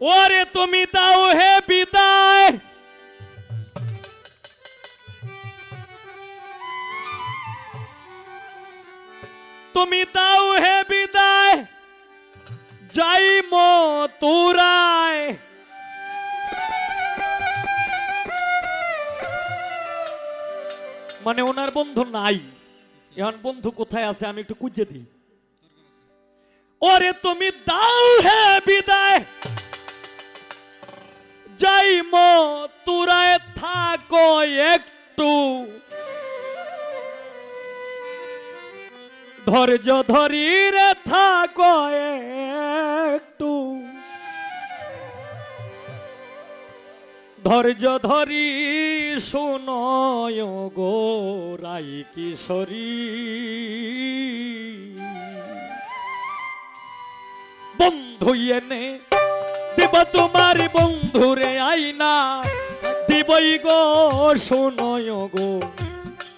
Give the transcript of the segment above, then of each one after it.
ওরে তুমি দাও হে বিদায়। তুমি দাও হে বিদায়। যাই মতুরায় মানে ওনার বন্ধু নাই। এখন বন্ধু কোথায় আছে আমি একটু খুঁজে দিই। ওরে তুমি দাও হে বিদায়। যাই মতুরায় থাকো একটু। ধৈর্য ধরি রে থাকো একটু। ধৈর্য ধরি শুনয় গো রাই কিশোরী। বন্ধু এনে দিব তোমার বন্ধুরে আইনা, দিবই গো, শুনয় গো,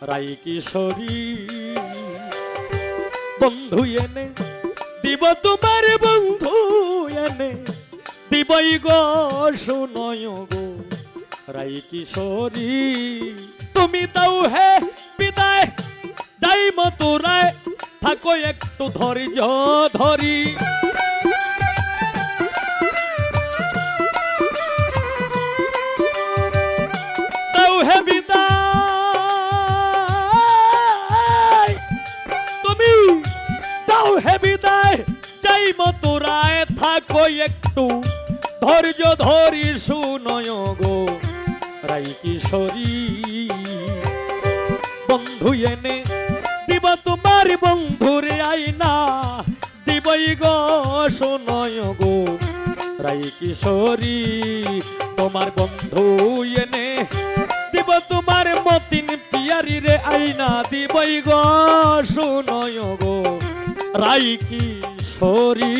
রাই কিশোরী। বন্ধু এনে, দিব তোমার বন্ধু এনে, দিবই গো, শুনয় গো, রাই কিশোরী। তুমি তাও হে বিদায় যাই মতুরায় থাকো একটু ধৈর্য ধরি। হে বিদায়, যাই মতুরায় থাকো একটু। ধৈর্য ধরি শুনয় গো, রাই কিশোরী। বন্ধু এনে দিব তোমার বন্ধুরে আইনা দিবই গো শুনয় গো, রাই কিশোরী। তোমার বন্ধু এনে দিব তোমার মতিন পিয়ারি রে আইনা দিবই গো শুনয় গো। রাই কিশোরী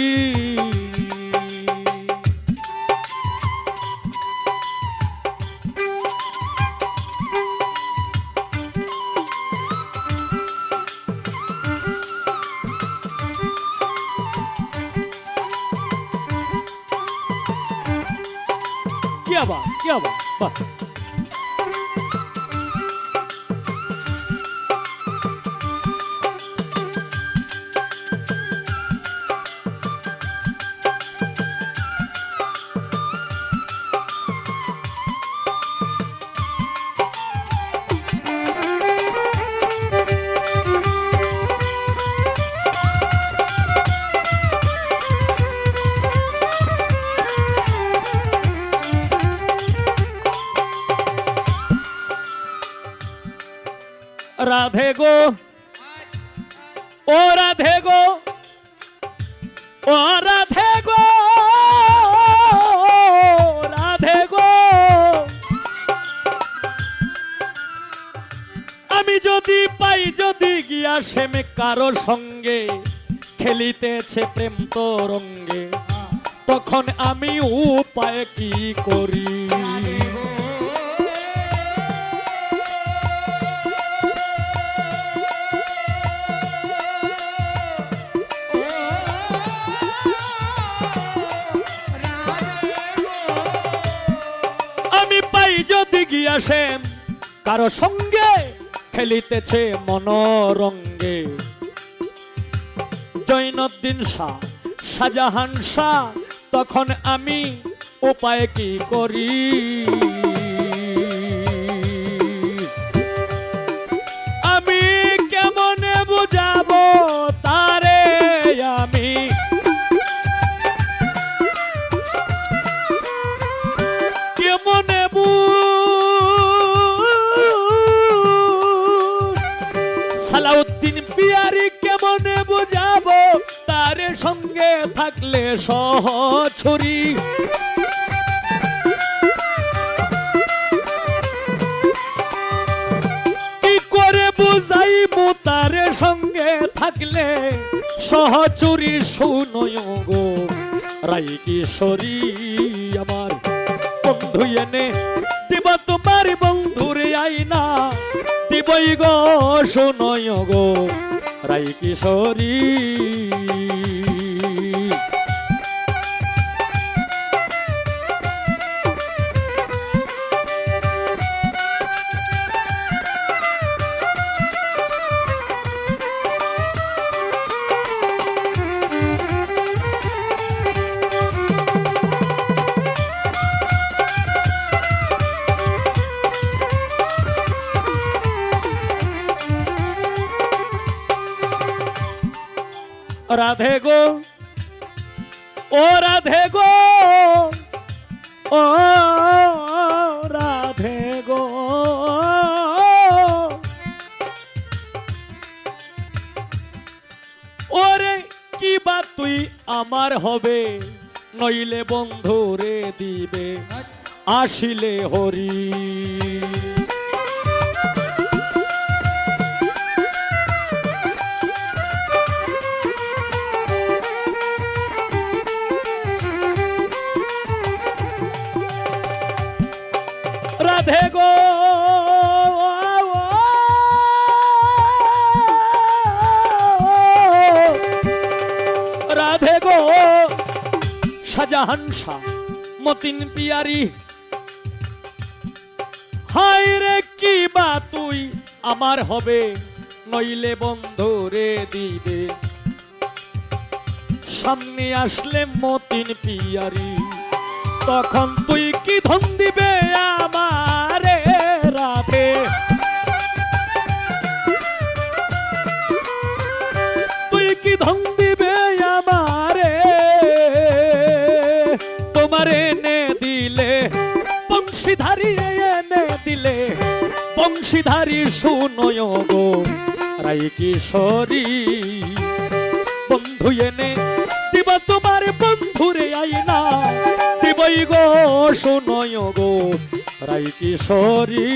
আবার কি আবার? রাধে গো। ও রাধে গো। ও রাধে গো। রাধে গো। আমি যদি পাই, যদি গিয়া সেমে কারও সঙ্গে, খেলিতেছে প্রেম তরঙ্গে, তখন আমি উপায় কি করি? গিয়াসে কারও সঙ্গে খেলিতেছে মনোরঙ্গে। জৈনদ্দিন শাহ শাহজাহান শাহ তখন আমি উপায় কি করি? থাকলে সহ ছুরি কি করে বুঝাইবো তার সঙ্গে থাকলে সহচুরি শুনয় গো? রাই কিশোরী আমার বন্ধু এনে দিব তোমার বন্ধুরে আইনা দিবই গো শুনয় গো। রাই কিশোরী রাধে গো, ও রাধে গো, ও রাধে গো। ওরে, কি বা তুই আমার হবে? নইলে বন্ধু রে দিবে, আসিলে হরি। শাহজাহান শাহ, মতিন পিয়ারি। হায় রে, কি বা তুই? আমার হবে, নইলে বন্ধু রে দিবে। সামনে আসলে মতিন পিয়ারি, তখন তুই কি ধন দিবে আমারে এনে দিলে, বংশীধারী এনে দিলে, বংশীধারী শুনয় গো রাই কিশোরী। বন্ধু এনে দিব তোমার বন্ধুরে আইনা দিবই গো শুনয় গো রাই কিশোরী।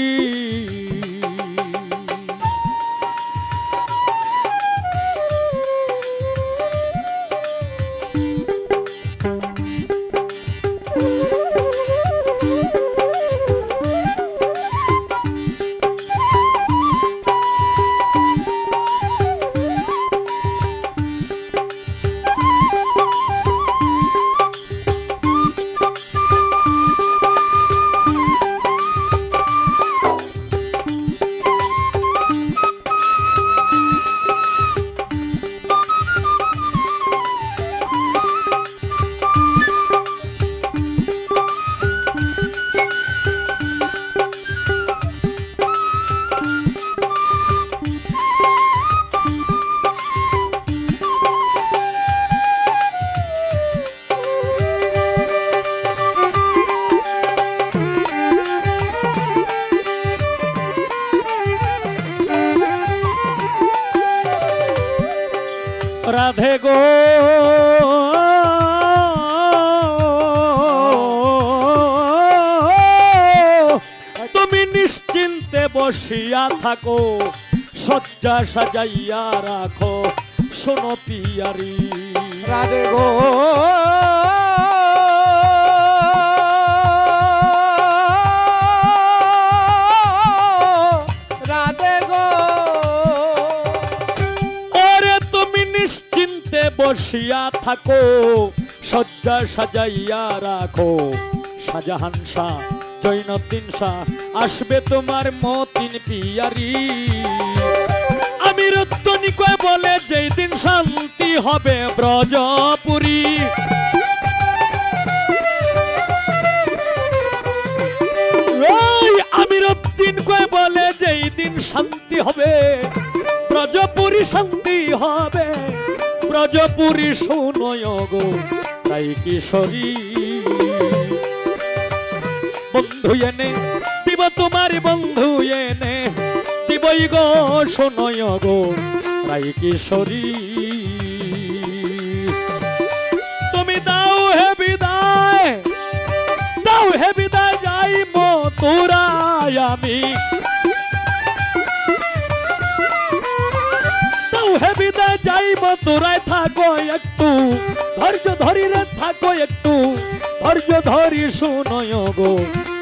নিশ্চিন্তে বসিয়া থাকো সজ্জা সাজাইয়া রাখো শোনো পিয়ারি। রাধে গো। রাধে গো। ওরে তুমি নিশ্চিন্তে বসিয়া থাকো সজ্জা সাজাইয়া রাখো শাহজাহান শাহ। জৈনদ্দিন শাহ আসবে তোমার মতিন পিয়ারি। আমি রত্তনি কয় বলে যেই দিন শান্তি হবে ব্রজপুরী। ওই আমির কয় বলে যেই দিন শান্তি হবে, ব্রজপুরী শান্তি হবে। ব্রজপুরী শুনয় তাই কিশোরী বন্ধু এনে, দিব তোমার বন্ধু এনে, দিবই গো শোনয় গো রাই কিশোরী। তুমি দাও হে বিদায়, দাও হে বিদায়, যাই মতুরায় আমি। যাই মতুরায় থাকো একটু, ধৈর্য ধরি রে থাকো একটু। ধৈর্য ধরি শুনয় গো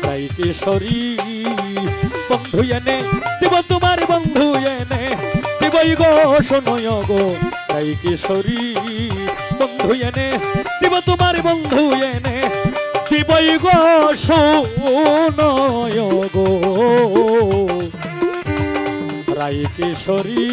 তাই কিশোরী। বন্ধু এনে, দিব তোমার বন্ধু এনে, দিবই গো শোনয় গো তাই কিশোরী। বন্ধু এনে, দিব তোমার বন্ধু এনে, দিবই গো শোনয় গো। রাই কিশোরী।